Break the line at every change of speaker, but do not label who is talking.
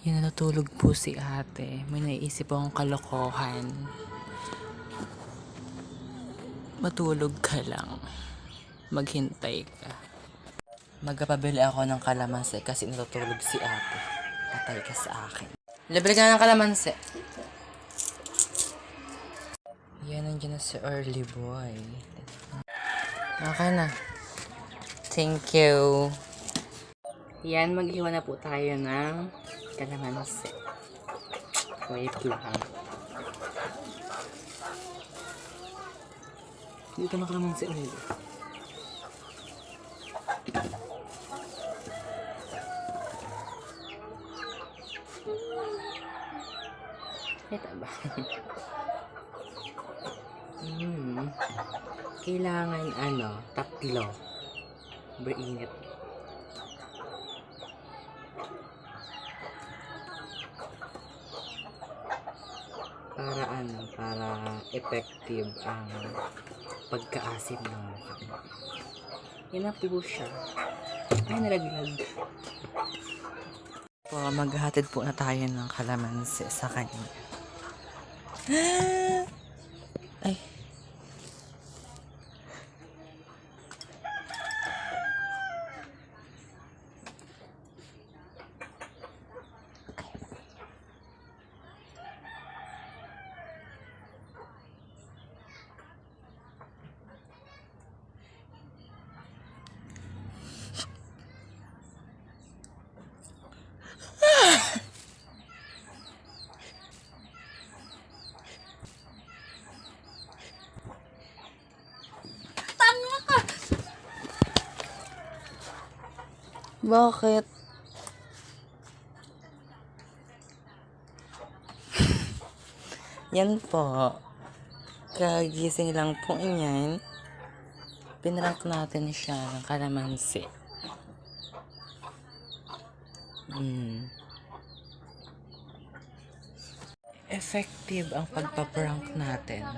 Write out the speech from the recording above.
Yan, natutulog po si ate. May naisip akong kalokohan. Matulog ka lang. Maghintay ka. Magpapabili ako ng kalamansi kasi natutulog si ate. Patay ka sa akin. Libre ka ng kalamansi. Yan, nandiyan na si early boy. Okay na. Thank you. Yan, maghiwa na po tayo ng kalamansi. Wait lang. Dito na kalamansi ulit. Ito ba? hmm. Kailangan ano, tatlo. Brainit. Para ano, para effective ang pagkaasim ng mukha. Yan na po siya. Ay, nalaglag. Po, maghahatid po na tayo ng kalamansi sa kanya. Bakit? Yan po. Kagising lang po niyan. Pinrank natin siya ng kalamansi. Hmm. Effective ang pagpaprank natin.